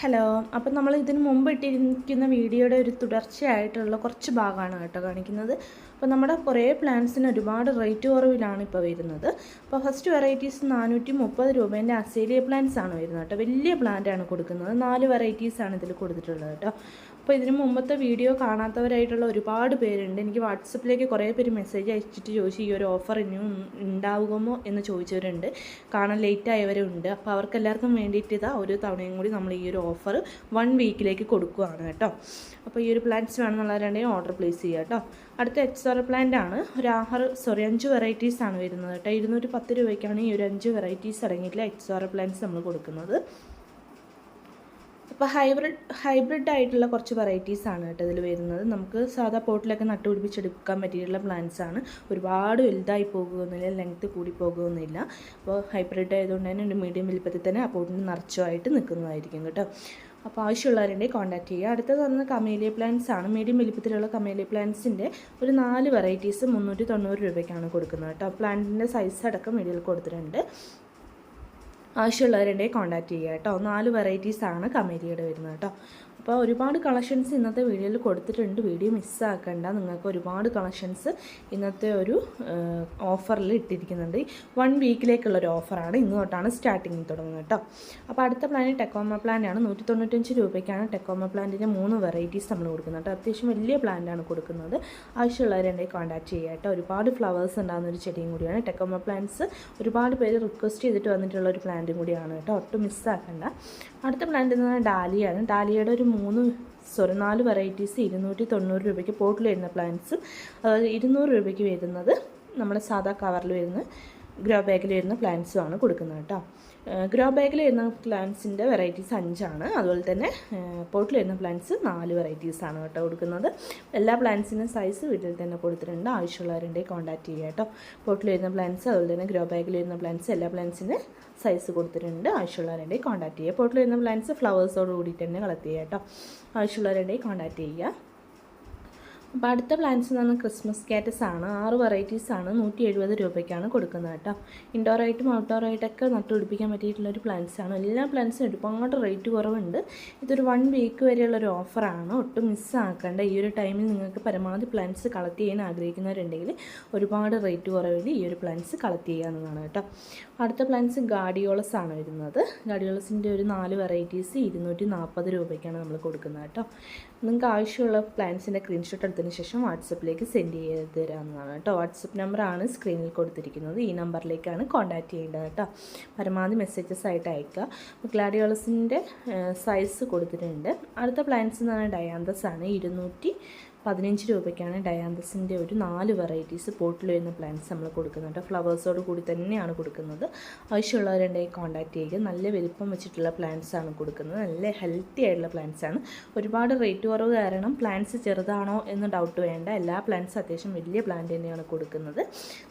Hello അപ്പം നമ്മൾ ഇതിന് മുമ്പ് ഇട്ടിരിക്കുന്ന വീഡിയോയുടെ ഒരു തുടർച്ചയായിട്ടുള്ള കുറച്ച് ഭാഗമാണ് കേട്ടോ കാണിക്കുന്നത്. അപ്പോൾ നമ്മുടെ കുറേ പ്ലാന്റ്സിന് ഒരുപാട് റേറ്റ് കുറവിലാണ് ഇപ്പോൾ വരുന്നത്. അപ്പോൾ ഫസ്റ്റ് വെറൈറ്റീസ് നാനൂറ്റി മുപ്പത് രൂപേന്റെ അസേലിയ പ്ലാന്റ്സ് ആണ് വരുന്നത് കേട്ടോ. വലിയ പ്ലാന്റ് ആണ് കൊടുക്കുന്നത്. നാല് വെറൈറ്റീസ് ആണ് ഇതിൽ കൊടുത്തിട്ടുള്ളത് കേട്ടോ. അപ്പോൾ ഇതിന് മുമ്പത്തെ വീഡിയോ കാണാത്തവരായിട്ടുള്ള ഒരുപാട് പേരുണ്ട്. എനിക്ക് വാട്സപ്പിലേക്ക് കുറേ പേര് മെസ്സേജ് അയച്ചിട്ട് ചോദിച്ചു ഈ ഒരു ഓഫർ ഇനിയും ഉണ്ടാകുമോ എന്ന് ചോദിച്ചവരുണ്ട്. കാണാൻ ലേറ്റ് ആയവരുണ്ട്. അപ്പോൾ അവർക്ക് എല്ലാവർക്കും വേണ്ടിയിട്ട് ഇതാ ഒരു തവണയും കൂടി നമ്മൾ ഈ ഒരു ഓഫർ വൺ വീക്കിലേക്ക് കൊടുക്കുകയാണ് കേട്ടോ. അപ്പോൾ ഈ ഒരു പ്ലാന്റ്സ് വേണമെന്നുള്ളവരുണ്ടെങ്കിൽ ഓർഡർ പ്ലേസ് ചെയ്യുക കേട്ടോ. അടുത്ത എക്സോറ പ്ലാന്റ് ആണ്. ഒരു ആറ് സോറി അഞ്ച് വെറൈറ്റീസ് ആണ് വരുന്നത് കേട്ടോ. ഇരുന്നൂറ്റി പത്ത് രൂപയ്ക്കാണ് ഈ ഒരു അഞ്ച് വെറൈറ്റീസ് അടങ്ങിയിട്ടുള്ള എക്സോറ പ്ലാന്റ്സ് നമ്മൾ കൊടുക്കുന്നത്. അപ്പോൾ ഹൈബ്രിഡ് ഹൈബ്രിഡ് ആയിട്ടുള്ള കുറച്ച് വെറൈറ്റീസ് ആണ് കേട്ടോ ഇതിൽ വരുന്നത്. നമുക്ക് സാധാ പോട്ടിലൊക്കെ നട്ടുപിടിപ്പിച്ചെടുക്കാൻ പറ്റിയിട്ടുള്ള പ്ലാന്റ്സ് ആണ്. ഒരുപാട് വലുതായി പോകുകയൊന്നുമില്ല ലെങ്ത്ത് കൂടി പോകുകയൊന്നുമില്ല അപ്പോൾ ഹൈബ്രിഡ് ആയതുകൊണ്ട് തന്നെ ഒരു മീഡിയം വലിപ്പത്തിൽ തന്നെ ആ പോട്ടിന് നിറച്ചുമായിട്ട് നിൽക്കുന്നതായിരിക്കും കേട്ടോ. അപ്പോൾ ആവശ്യമുള്ളവരുണ്ടെങ്കിൽ കോൺടാക്ട് ചെയ്യുക. അടുത്തത് വന്ന് കമേലിയ പ്ലാന്റ്സ് ആണ്. മീഡിയം വലിപ്പത്തിലുള്ള കമേലിയ പ്ലാന്റ്സിന്റെ ഒരു നാല് വെറൈറ്റീസ് മുന്നൂറ്റി തൊണ്ണൂറ് രൂപയ്ക്കാണ് കൊടുക്കുന്നത് കേട്ടോ. പ്ലാന്റിന്റെ സൈസ് അടക്കം വീഡിയോയിൽ കൊടുത്തിട്ടുണ്ട്. ആവശ്യമുള്ളവരുണ്ടെങ്കിൽ കോൺടാക്ട് ചെയ്യുക കേട്ടോ. നാല് വെറൈറ്റീസാണ് കമേരിയുടെ വരുന്നത് കേട്ടോ. അപ്പോൾ ഒരുപാട് കളക്ഷൻസ് ഇന്നത്തെ വീഡിയോയിൽ കൊടുത്തിട്ടുണ്ട്. വീഡിയോ മിസ്സാക്കണ്ട നിങ്ങൾക്ക് ഒരുപാട് കളക്ഷൻസ് ഇന്നത്തെ ഒരു ഓഫറിൽ ഇട്ടിരിക്കുന്നുണ്ട്. വൺ വീക്കിലേക്കുള്ള ഒരു ഓഫറാണ് ഇന്ന് തൊട്ടാണ് സ്റ്റാർട്ടിങ് തുടങ്ങുന്നത് കേട്ടോ. അപ്പോൾ അടുത്ത പ്ലാൻ ടെക്കോമ പ്ലാന്റാണ് നൂറ്റി തൊണ്ണൂറ്റഞ്ച് രൂപയ്ക്കാണ് ടെക്കോമ പ്ലാന്റിന്റെ മൂന്ന് വെറൈറ്റീസ് നമ്മൾ കൊടുക്കുന്നത് കേട്ടോ. അത്യാവശ്യം വലിയ പ്ലാന്റാണ് കൊടുക്കുന്നത്. ആവശ്യമുള്ളവരുണ്ടെങ്കിൽ കോൺടാക്ട് ചെയ്യുക കേട്ടോ. ഒരുപാട് ഫ്ലവേഴ്സ് ഉണ്ടാകുന്ന ഒരു ചെടിയും കൂടിയാണ് ടെക്കോമ പ്ലാന്റ്സ് ഒരുപാട് പേര് റിക്വസ്റ്റ് ചെയ്തിട്ട് വന്നിട്ടുള്ള ഒരു പ്ലാന്റും കൂടിയാണ് കേട്ടോ. ഒട്ടും മിസ്സാക്കണ്ട അടുത്ത പ്ലാന്റ് എന്ന് പറഞ്ഞാൽ ഡാലിയാണ് ഡാലിയയുടെ ഒരു മൂന്ന് സോറി നാല് വെറൈറ്റീസ് ഇരുന്നൂറ്റി തൊണ്ണൂറ് രൂപയ്ക്ക് പോട്ടിൽ വരുന്ന പ്ലാന്റ്സും അതായത് ഇരുന്നൂറ് രൂപയ്ക്ക് വരുന്നത് നമ്മുടെ സാധാ കവറിൽ വരുന്ന ഗ്രോ ബാഗിൽ വരുന്ന പ്ലാന്റ്സും ആണ് കൊടുക്കുന്നത് കേട്ടോ. ഗ്രോ ബാഗിൽ വരുന്ന പ്ലാന്റ്സിന്റെ വെറൈറ്റീസ് അഞ്ചാണ്. അതുപോലെ തന്നെ പോട്ടിൽ വരുന്ന പ്ലാന്റ്സ് നാല് വെറൈറ്റീസാണ് കേട്ടോ കൊടുക്കുന്നത്. എല്ലാ പ്ലാന്റ്സിനും സൈസ് വീട്ടിൽ തന്നെ കൊടുത്തിട്ടുണ്ട്. ആവശ്യമുള്ളവരുണ്ടെങ്കിൽ കോൺടാക്റ്റ് ചെയ്യുക കേട്ടോ. പോട്ടിൽ വരുന്ന പ്ലാന്റ്സ് അതുപോലെ തന്നെ ഗ്രോ ബാഗിൽ വരുന്ന പ്ലാന്റ്സ് എല്ലാ പ്ലാന്റ്സിന് സൈസ് കൊടുത്തിട്ടുണ്ട്. ആവശ്യമുള്ളവരുണ്ടെങ്കിൽ കോൺടാക്റ്റ് ചെയ്യുക. പോട്ടിൽ വരുന്ന പ്ലാന്റ്സ് ഫ്ലവേഴ്സോട് കൂടിയിട്ട് തന്നെ കളക്ട് ചെയ്യുക കേട്ടോ. ആവശ്യമുള്ളവരുണ്ടെങ്കിൽ കോണ്ടാക്ട് ചെയ്യുക. അപ്പോൾ അടുത്ത പ്ലാന്റ്സ് എന്ന് പറഞ്ഞാൽ ക്രിസ്മസ് കാറ്റസ് ആണ്. ആറ് വെറൈറ്റീസ് ആണ്. നൂറ്റി എഴുപത് രൂപയ്ക്കാണ് കൊടുക്കുന്നത് കേട്ടോ. ഇൻഡോറായിട്ടും ഔട്ട്ഡോറായിട്ടൊക്കെ നട്ടുപിടിപ്പിക്കാൻ പറ്റിയിട്ടുള്ള ഒരു പ്ലാന്റ്സ് ആണ്. എല്ലാ പ്ലാന്റ്സും ഒരുപാട് റേറ്റ് കുറവുണ്ട്. ഇതൊരു വൺ വീക്ക് വരെയുള്ള ഒരു ഓഫറാണ് ഒട്ടും മിസ്സാക്കേണ്ട ഈ ഒരു ടൈമിൽ നിങ്ങൾക്ക് പരമാവധി പ്ലാന്റ്സ് കളക്ട് ചെയ്യാൻ ആഗ്രഹിക്കുന്നവരുണ്ടെങ്കിൽ ഒരുപാട് റേറ്റ് കുറവിൽ ഈ ഒരു പ്ലാന്റ്സ് കളക്ട് ചെയ്യാവുന്നതാണ് കേട്ടോ. അടുത്ത പ്ലാന്റ്സ് ഗാഡിയോളസ് ആണ് വരുന്നത്. ഗാഡിയോളസിന്റെ ഒരു നാല് വെറൈറ്റീസ് ഇരുന്നൂറ്റി നാൽപ്പത് രൂപയ്ക്കാണ് നമ്മൾ കൊടുക്കുന്നത് കേട്ടോ. നിങ്ങൾക്ക് ആവശ്യമുള്ള പ്ലാന്റ്സിന്റെ സ്ക്രീൻഷോട്ട് എടുത്തതിന് ശേഷം വാട്സപ്പിലേക്ക് സെൻഡ് ചെയ്ത് തരാവുന്നതാണ് കേട്ടോ. വാട്സപ്പ് നമ്പറാണ് സ്ക്രീനിൽ കൊടുത്തിരിക്കുന്നത്. ഈ നമ്പറിലേക്കാണ് കോൺടാക്റ്റ് ചെയ്യേണ്ടത് കേട്ടോ. പരമാവധി മെസ്സേജസ് ആയിട്ട് അയക്കുക. ഗ്ലാഡിയോളസിന്റെ സൈസ് കൊടുത്തിട്ടുണ്ട്. അടുത്ത പ്ലാന്റ്സ് എന്ന് പറഞ്ഞാൽ ഡയാന്തസ് ആണ്. ഇരുന്നൂറ്റി പതിനഞ്ച് രൂപയ്ക്കാണ് ഡയാന്തസിന്റെ ഒരു നാല് വെറൈറ്റീസ് പോട്ടിൽ വരുന്ന പ്ലാന്റ്സ് നമ്മൾ കൊടുക്കുന്നുണ്ട് ഫ്ലവേഴ്സോട് കൂടി തന്നെയാണ് കൊടുക്കുന്നത്. ആവശ്യമുള്ളവരുണ്ടെങ്കിൽ കോണ്ടാക്ട് ചെയ്യുക നല്ല വലിപ്പം വെച്ചിട്ടുള്ള പ്ലാന്റ്സ് ആണ് കൊടുക്കുന്നത്. നല്ല ഹെൽത്തി ആയിട്ടുള്ള പ്ലാന്റ്സ് ആണ്. ഒരുപാട് റേറ്റ് കുറവ് കാരണം പ്ലാന്റ്സ് ചെറുതാണോ എന്ന് ഡൗട്ട് വേണ്ട. എല്ലാ പ്ലാന്റ്സും അത്യാവശ്യം വലിയ പ്ലാന്റ് തന്നെയാണ് കൊടുക്കുന്നത്.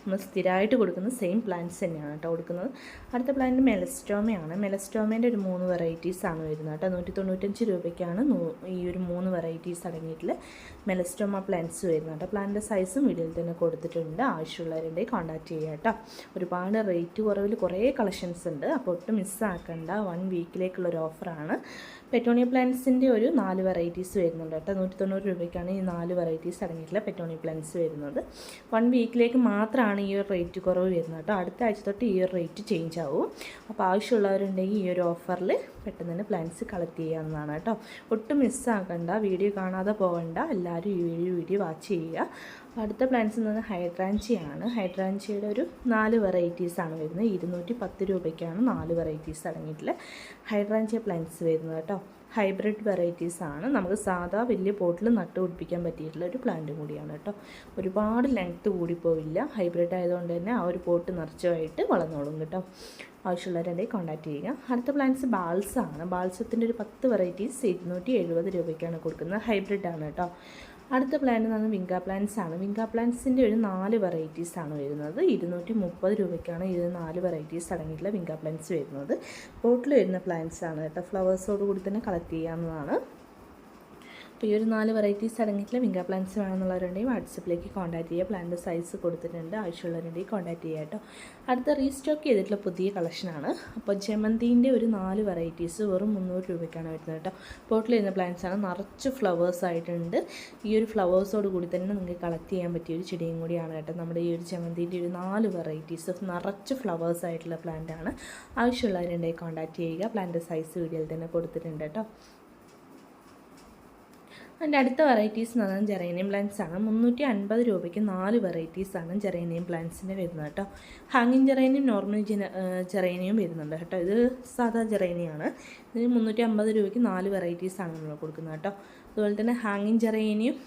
നമ്മൾ സ്ഥിരമായിട്ട് കൊടുക്കുന്ന സെയിം പ്ലാന്റ്സ് തന്നെയാണ് കേട്ടോ കൊടുക്കുന്നത്. അടുത്ത പ്ലാന്റ് മെലസ്റ്റോമയാണ്. മെലസ്റ്റോമേന്റെ ഒരു മൂന്ന് വെറൈറ്റീസ് ആണ് വരുന്നത് കേട്ടോ. നൂറ്റി തൊണ്ണൂറ്റഞ്ച് രൂപയ്ക്കാണ് ഈ ഒരു മൂന്ന് വെറൈറ്റീസ് അടങ്ങിയിട്ടുള്ള മെലസ്റ്റോമ പ്ലാന്റ്സ് വരുന്നുണ്ട്. പ്ലാന്റിന്റെ സൈസും വീഡിയോയിൽ തന്നെ കൊടുത്തിട്ടുണ്ട്. ആവശ്യമുള്ളവരുടെ കോൺടാക്ട് ചെയ്യുക കേട്ടോ. ഒരുപാട് റേറ്റ് കുറവിൽ കുറേ കളക്ഷൻസ് ഉണ്ട്. അപ്പോൾ ഒട്ടും മിസ്സാക്കണ്ട വൺ വീക്കിലേക്കുള്ള ഒരു ഓഫറാണ് പെറ്റോണിയ പ്ലാന്റ്സിന്റെ ഒരു നാല് വെറൈറ്റീസ് വരുന്നുണ്ട് കേട്ടോ. നൂറ്റി തൊണ്ണൂറ് രൂപയ്ക്കാണ് ഈ നാല് വെറൈറ്റീസ് അടങ്ങിയിട്ടുള്ള പെറ്റോണിയ പ്ലാന്റ്സ് വരുന്നത്. വൺ വീക്കിലേക്ക് മാത്രമാണ് ഈ ഒരു റേറ്റ് കുറവ് വരുന്നത് കേട്ടോ. അടുത്ത ആഴ്ച തൊട്ട് ഈ ഒരു റേറ്റ് ചേഞ്ച് ആവും. അപ്പോൾ ആവശ്യമുള്ളവരുണ്ടെങ്കിൽ ഈ ഒരു ഓഫറിൽ പെട്ടെന്ന് തന്നെ പ്ലാന്റ്സ് കളക്ട് ചെയ്യാവുന്നതാണ് കേട്ടോ. ഒട്ടും മിസ്സാക്കണ്ട വീഡിയോ കാണാതെ പോകണ്ട. എല്ലാവരും ഈ വീഡിയോ വാച്ച് ചെയ്യുക. അടുത്ത പ്ലാന്റ്സ് എന്ന് പറഞ്ഞാൽ ഹൈഡ്രാഞ്ചിയാണ് ഹൈഡ്രാഞ്ചിയുടെ ഒരു നാല് വെറൈറ്റീസ് ആണ് വരുന്നത്. ഇരുന്നൂറ്റി പത്ത് രൂപയ്ക്കാണ് നാല് വെറൈറ്റീസ് അടങ്ങിയിട്ടുള്ള ഹൈഡ്രാഞ്ചിയ പ്ലാന്റ്സ് വരുന്നത് കേട്ടോ. ഹൈബ്രിഡ് വെറൈറ്റീസ് ആണ്. നമുക്ക് സാധാ വലിയ പോട്ടിൽ നട്ട് പിടിപ്പിക്കാൻ പറ്റിയിട്ടുള്ള ഒരു പ്ലാന്റ് കൂടിയാണ് കേട്ടോ. ഒരുപാട് ലെങ്ത്ത് കൂടിപ്പോവില്ല. ഹൈബ്രിഡ് ആയതുകൊണ്ട് തന്നെ ആ ഒരു പോട്ട് നിറച്ചുമായിട്ട് വളർന്നോളും കേട്ടോ. ആവശ്യമുള്ളവരെ കോൺടാക്റ്റ് ചെയ്യുക. അടുത്ത പ്ലാന്റ്സ് ബാൽസാണ് ആണ് ബാൾസത്തിന്റെ ഒരു പത്ത് വെറൈറ്റീസ് ഇരുന്നൂറ്റി എഴുപത് രൂപയ്ക്കാണ് കൊടുക്കുന്നത്. ഹൈബ്രിഡ് ആണ് കേട്ടോ. അടുത്ത പ്ലാന്റ് എന്ന് വിങ്ക പ്ലാന്റ്സ് ആണ്. വിങ്ക പ്ലാന്റ്സിന്റെ ഒരു നാല് വെറൈറ്റീസ് ആണ് വരുന്നത്. ഇരുന്നൂറ്റി മുപ്പത് രൂപയ്ക്കാണ് ഇത് നാല് വെറൈറ്റീസ് അടങ്ങിയിട്ടുള്ള വിങ്ക പ്ലാന്റ്സ് വരുന്നത്. പോട്ടിൽ വരുന്ന പ്ലാന്റ്സ് ആണ് കേട്ടോ. ഫ്ലവേഴ്സോട് കൂടി തന്നെ കളക്ട് ചെയ്യാവുന്നതാണ്. അപ്പോൾ ഈ ഒരു നാല് വെറൈറ്റീസ് അടങ്ങിയിട്ടുള്ള വിങ്ക പ്ലാന്റ്സ് വേണമെന്നുള്ളവരുണ്ടെങ്കിൽ വാട്സപ്പിലേക്ക് കോൺടാക്ട് ചെയ്യുക. പ്ലാന്റ് സൈസ് കൊടുത്തിട്ടുണ്ട്. ആവശ്യമുള്ളവരുണ്ടെങ്കിൽ കോൺടാക്ട് ചെയ്യുക കേട്ടോ. അടുത്ത റീസ്റ്റോക്ക് ചെയ്തിട്ടുള്ള പുതിയ കളക്ഷനാണ് അപ്പോൾ ജമന്തിന്റെ ഒരു നാല് വെറൈറ്റീസ് വെറും മുന്നൂറ് രൂപയ്ക്കാണ് വരുന്നത് കേട്ടോ. പോട്ടിൽ വരുന്ന പ്ലാന്റ്സ് ആണ്. നിറച്ച് ഫ്ലവേഴ്സ് ആയിട്ടുണ്ട്. ഈ ഒരു ഫ്ലവേഴ്സോട് കൂടി തന്നെ നിങ്ങൾക്ക് കളക്ട് ചെയ്യാൻ പറ്റിയ ഒരു ചെടിയും കൂടിയാണ് കേട്ടോ. നമ്മുടെ ഈ ഒരു ജമന്തിന്റെ ഒരു നാല് വെറൈറ്റീസ് നിറച്ച് ഫ്ലവേഴ്സ് ആയിട്ടുള്ള പ്ലാന്റ് ആണ്. ആവശ്യമുള്ളവരുണ്ടെങ്കിൽ കോൺടാക്ട് ചെയ്യുക. പ്ലാന്റ് സൈസ് വീഡിയോയിൽ തന്നെ കൊടുത്തിട്ടുണ്ട് കേട്ടോ. അതിന്റെ അടുത്ത വെറൈറ്റീസ് എന്ന് പറഞ്ഞാൽ ജെറേനിയം പ്ലാന്റ്സ് ആണ്. മുന്നൂറ്റി അൻപത് രൂപയ്ക്ക് നാല് വെറൈറ്റീസ് ആണ് ജെറേനിയം പ്ലാന്റ്സിന് വരുന്നത് കേട്ടോ. ഹാങ്ങിങ് ജെറേനിയം നോർമൽ ജെറേനിയം വരുന്നുണ്ട് കേട്ടോ. ഇത് സാധാ ജെറേനിയാണ് ഇതിന് മുന്നൂറ്റി അമ്പത് രൂപയ്ക്ക് നാല് വെറൈറ്റീസ് ആണ് നമ്മൾ കൊടുക്കുന്നത് കേട്ടോ. അതുപോലെ തന്നെ ഹാങ്ങിങ് ജെറേനിയം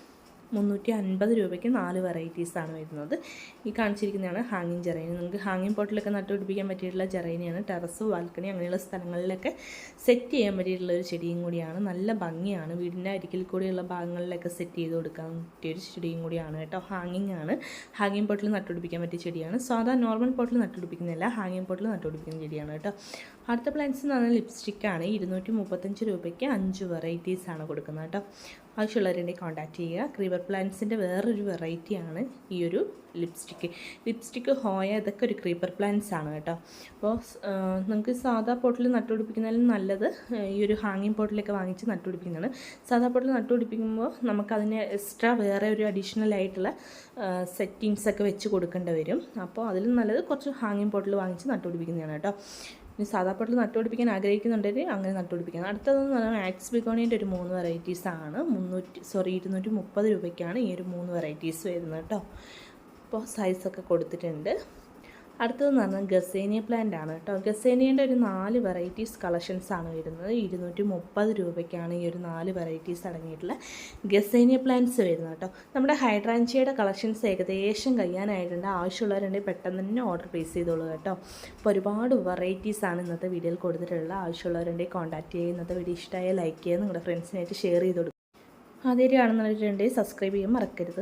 മുന്നൂറ്റി അൻപത് രൂപയ്ക്ക് നാല് വെറൈറ്റീസാണ് വരുന്നത്. ഈ കാണിച്ചിരിക്കുന്നതാണ് ഹാങ്ങിങ് ജെറൈനി നമുക്ക് ഹാങ്ങിങ് പോട്ടിലൊക്കെ നട്ടുപിടിപ്പിക്കാൻ പറ്റിയിട്ടുള്ള ജെറൈനിയാണ് ടെറസ് ബാൽക്കണി അങ്ങനെയുള്ള സ്ഥലങ്ങളിലൊക്കെ സെറ്റ് ചെയ്യാൻ പറ്റിയിട്ടുള്ള ഒരു ചെടിയും കൂടിയാണ്. നല്ല ഭംഗിയാണ്. വീടിന്റെ അരികിൽ കൂടിയുള്ള ഭാഗങ്ങളിലൊക്കെ സെറ്റ് ചെയ്ത് കൊടുക്കാൻ പറ്റിയൊരു ചെടിയും കൂടിയാണ് കേട്ടോ. ഹാങ്ങിങ് ആണ്. ഹാങ്ങിങ് പോട്ടിൽ നട്ടുപിടിപ്പിക്കാൻ പറ്റിയ ചെടിയാണ്. സാധാ നോർമൽ പോട്ടിൽ നട്ടുപിടിപ്പിക്കുന്നില്ല ഹാങ്ങിങ് പോട്ടിൽ നട്ടുപിടിപ്പിക്കുന്ന ചെടിയാണ് കേട്ടോ. അടുത്ത പ്ലാൻസ് എന്ന് പറഞ്ഞാൽ ലിപ്സ്റ്റിക്കാണ് ഇരുന്നൂറ്റി മുപ്പത്തഞ്ച് രൂപയ്ക്ക് അഞ്ച് വെറൈറ്റീസാണ് കൊടുക്കുന്നത് കേട്ടോ. ആവശ്യമുള്ളവരുടെ കോൺടാക്റ്റ് ചെയ്യുക. ക്രീവർ പ്ലാന്റ്സിന്റെ വേറൊരു വെറൈറ്റിയാണ് ഈ ഒരു ലിപ്സ്റ്റിക്ക് ലിപ്സ്റ്റിക്ക് ഹോയ ഇതൊക്കെ ഒരു ക്രീപ്പർ പ്ലാന്റ്സ് ആണ് കേട്ടോ. അപ്പോൾ നമുക്ക് സാധാ പോട്ടിൽ നട്ടുപിടിപ്പിക്കുന്നതിലും നല്ലത് ഈ ഒരു ഹാങ്ങിങ് പോട്ടിലൊക്കെ വാങ്ങിച്ച് നട്ടുപിടിപ്പിക്കുന്നതാണ് സാധാ പോട്ടിൽ നട്ടുപിടിപ്പിക്കുമ്പോൾ നമുക്കതിന് എക്സ്ട്രാ വേറെ ഒരു അഡീഷണൽ ആയിട്ടുള്ള സെറ്റിങ്സൊക്കെ വെച്ച് കൊടുക്കേണ്ടി വരും. അപ്പോൾ അതിലും നല്ലത് കുറച്ച് ഹാങ്ങിങ് പോട്ടിൽ വാങ്ങിച്ച് നട്ടുപിടിപ്പിക്കുന്നതാണ് കേട്ടോ. ഇനി സാധാ പൊട്ടൽ നട്ടുപിടിപ്പിക്കാൻ ആഗ്രഹിക്കുന്നുണ്ടെങ്കിൽ അങ്ങനെ നട്ടുപിടിപ്പിക്കാം. അടുത്തതെന്ന് പറഞ്ഞാൽ മാക്സ് ബിഗോണിന്റെ ഒരു മൂന്ന് വെറൈറ്റീസ് ആണ്. മുന്നൂറ്റി സോറി ഇരുന്നൂറ്റി മുപ്പത് രൂപയ്ക്കാണ് ഈ ഒരു മൂന്ന് വെറൈറ്റീസ് വരുന്നത് കേട്ടോ. അപ്പോൾ സൈസൊക്കെ കൊടുത്തിട്ടുണ്ട്. അടുത്തതെന്ന് പറഞ്ഞാൽ ഗസേനിയ പ്ലാന്റ് ആണ് കേട്ടോ. ഗസേനിയന്റെ ഒരു നാല് വെറൈറ്റീസ് കളക്ഷൻസ് ആണ് വരുന്നത്. ഇരുന്നൂറ്റി മുപ്പത് രൂപയ്ക്കാണ് ഈ ഒരു നാല് വെറൈറ്റീസ് അടങ്ങിയിട്ടുള്ള ഗസേനിയ പ്ലാന്റ്സ് വരുന്നത് കേട്ടോ. നമ്മുടെ ഹൈഡ്രാൻഷ്യയുടെ കളക്ഷൻസ് ഏകദേശം കഴിയാനായിട്ടുണ്ട്. ആവശ്യമുള്ളവരുണ്ടെങ്കിൽ പെട്ടെന്ന് തന്നെ ഓർഡർ പ്ലേസ് ചെയ്തോളൂ കേട്ടോ. അപ്പോൾ ഒരുപാട് വെറൈറ്റീസ് ആണ് ഇന്നത്തെ വീഡിയോയിൽ കൊടുത്തിട്ടുള്ളത്. ആവശ്യമുള്ളവരുണ്ടെങ്കിൽ കോൺടാക്ട് ചെയ്യുക. ഇന്നത്തെ വീഡിയോ ഇഷ്ടമായ ലൈക്ക് ചെയ്യുക. നിങ്ങളുടെ ഫ്രണ്ട്സിനായിട്ട് ഷെയർ ചെയ്ത് കൊടുക്കുക. ആദ്യമായിട്ട് സബ്സ്ക്രൈബ് ചെയ്യാൻ മറക്കരുത്.